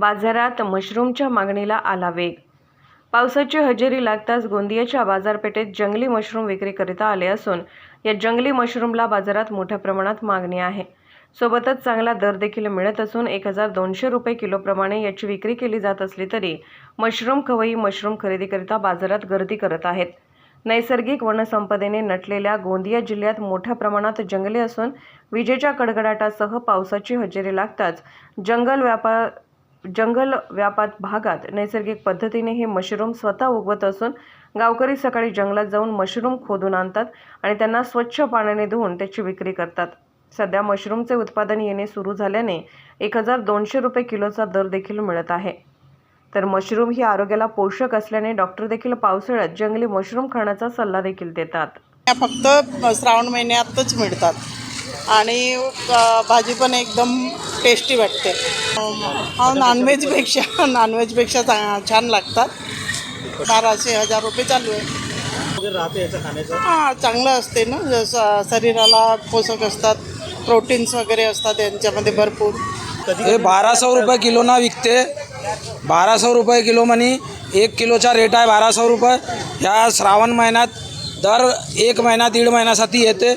बाजारात मशरूमच्या मागणीला आला वेग. पावसाची हजेरी लागताच गोंदियाच्या बाजारपेठेत जंगली मशरूम विक्रीकरिता आले असून या जंगली मशरूमला बाजारात मोठ्या प्रमाणात मागणी आहे. सोबतच चांगला दर देखील मिळत असून एक हजार दोनशे रुपये किलोप्रमाणे याची विक्री केली जात असली तरी मशरूम खवई मशरूम खरेदीकरिता बाजारात गर्दी करत आहेत. नैसर्गिक वनसंपदेने नटलेल्या गोंदिया जिल्ह्यात मोठ्या प्रमाणात जंगले असून विजेच्या कडकडाटासह पावसाची हजेरी लागताच जंगल व्यापार जंगल व्यापात भागात नैसर्गिक पद्धतीने हे मशरूम स्वतः उगवत असून गावकरी सकाळी जंगलात जाऊन मशरूम खोदून आणतात आणि त्यांना स्वच्छ पाण्याने धुवून त्याची विक्री करतात. सध्या मशरूमचे उत्पादन येणे सुरू झाल्याने एक हजार दोनशे रुपये किलोचा दर देखील मिळत आहे. तर मशरूम ही आरोग्याला पोषक असल्याने डॉक्टर देखील पावसाळ्यात जंगली मशरूम खाण्याचा सल्ला देखील देतात. फक्त श्रावण महिन्यातच मिळतात. आणि भाजी पण एकदम टेस्टी वाटते. हा नॉनव्हेजपेक्षा नॉनव्हेजपेक्षा छान लागतात. बाराशे हजार रुपये चालू आहे. खाण्याचं? हां चांगलं असते ना. जसं शरीराला पोषक असतात प्रोटीन्स वगैरे असतात यांच्यामध्ये भरपूर. हे बारा सौ रुपये किलोना विकते. बारा सौ रुपये किलो म्हणे एक किलोचा रेट आहे बारा सौ रुपये. ह्या श्रावण महिन्यात दर एक महिना दीड महिन्यासाठी येते.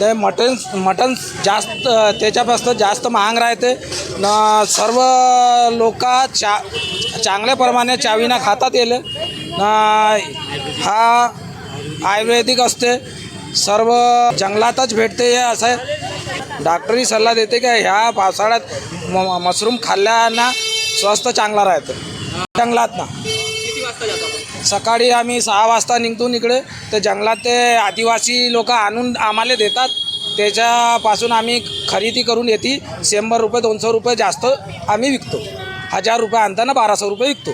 ते मटन मटन जास्त त्याच्यापासून जास्त महाग राहते. न सर्व लोक चा चांगल्याप्रमाणे चावीनं खातात येईल न हा आयुर्वेदिक असते. सर्व जंगलातच भेटते हे असं. आहे डॉक्टरी सल्ला देते की ह्या पावसाळ्यात म मशरूम खाल्ल्यानं स्वस्त चांगला राहतं. जंगलात ना सकाळी आम्ही सहा वाजता निघतो इकडे. तर जंगलात ते आदिवासी लोक आणून आम्हाला देतात. त्याच्यापासून आम्ही खरेदी करून येते. शंभर रुपये दोनशे रुपये जास्त आम्ही विकतो. हजार रुपये आणताना बाराशे रुपये विकतो.